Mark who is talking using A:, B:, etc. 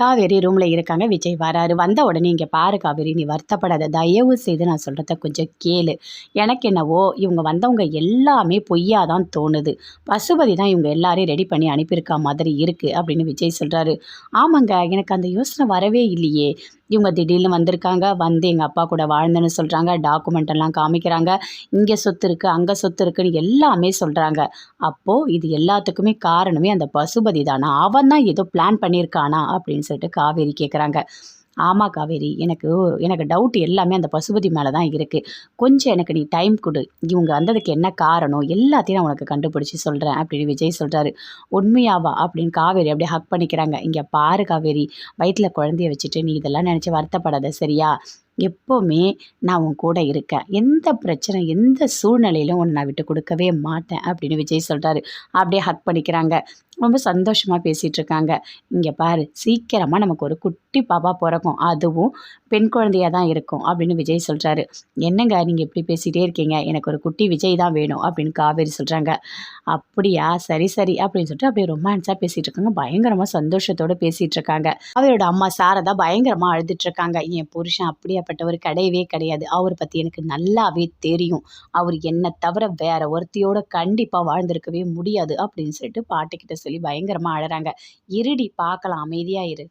A: காவேரி ரூமில் இருக்காங்க. விஜய் வராரு. வந்த உடனே இங்கே பாரு காவேரி நீ வருத்தப்படாத. தயவு செய்து நான் சொல்கிறத கொஞ்சம் கேளு. எனக்கு என்னவோ இவங்க வந்தவங்க எல்லாமே பொய்யா தான் தோணுது. பசுபதி தான் இவங்க எல்லாரையும் ரெடி பண்ணி அனுப்பியிருக்கா மாதிரி இருக்குது அப்படின்னு விஜய் சொல்கிறாரு ஆமாங்க எனக்கு அந்த யோசனை வரவே இல்லையே. இவங்க திடீர்னு வந்திருக்காங்க வந்து எங்கள் அப்பா கூட வாழ்ந்தேன்னு சொல்கிறாங்க டாக்குமெண்ட் எல்லாம் காமிக்கிறாங்க. இங்கே சொத்து இருக்குது அங்கே சொத்து இருக்குன்னு எல்லாமே சொல்கிறாங்க அப்போது இது எல்லாத்துக்குமே காரணமே அந்த பசுபதி தானா? அவன் தான் ஏதோ பிளான் பண்ணியிருக்கானா? அப்படின்னு சொல்லிட்டு காவேரி கேட்குறாங்க ஆமாம் காவேரி எனக்கு எனக்கு டவுட் எல்லாமே அந்த பசுபதி மேலே தான் இருக்குது கொஞ்சம் எனக்கு நீ டைம் கொடு. இவங்க வந்ததுக்கு என்ன காரணம்? எல்லாத்தையும் நான் உனக்கு கண்டுபிடிச்சி சொல்கிறேன் அப்படின்னு விஜய் சொல்கிறாரு உண்மையாவா? அப்படின்னு காவேரி அப்படியே ஹக் பண்ணிக்கிறாங்க. இங்கே பாரு காவேரி வயிற்றில் குழந்தைய வச்சுட்டு நீ இதெல்லாம் நினச்சி வருத்தப்படாத சரியா? எப்போவுமே நான் உன் கூட இருக்கேன். எந்த பிரச்சனை எந்த சூழ்நிலையிலும் உன்னை நான் விட்டு கொடுக்கவே மாட்டேன் அப்படின்னு விஜய் சொல்கிறாரு அப்படியே ஹக் பண்ணிக்கிறாங்க. ரொம்ப சந்தோஷமாக பேசிகிட்டு இருக்காங்க. இங்கே பாரு சீக்கிரமாக நமக்கு ஒரு குட்டி பாப்பா பிறக்கும். அதுவும் பெண் குழந்தையாக தான் இருக்கும் அப்படின்னு விஜய் சொல்கிறாரு என்னங்க நீங்கள் இப்படி பேசிகிட்டே இருக்கீங்க? எனக்கு ஒரு குட்டி விஜய் தான் வேணும் அப்படின்னு காவேரி சொல்கிறாங்க அப்படியா? சரி சரி அப்படின்னு சொல்லிட்டு அப்படியே ரொமான்ஸாக பேசிகிட்டு இருக்காங்க. பயங்கரமாக சந்தோஷத்தோடு பேசிகிட்டு இருக்காங்க. அவரோட அம்மா சாரதா பயங்கரமாக அழுதுட்டு இருக்காங்க. என் புருஷன் அப்படியே அப்படியாப்பட்டவர் கிடையவே கிடையாது. அவர் பற்றி எனக்கு நல்லாவே தெரியும். அவர் என்னை தவிர வேற ஒருத்தியோட கண்டிப்பாக வாழ்ந்திருக்கவே முடியாது அப்படின்னு சொல்லிட்டு பாட்டுக்கிட்ட சொல்லி பயங்கரமாக அழறாங்க. இருடி பார்க்கலாம் அமைதியாக இரு.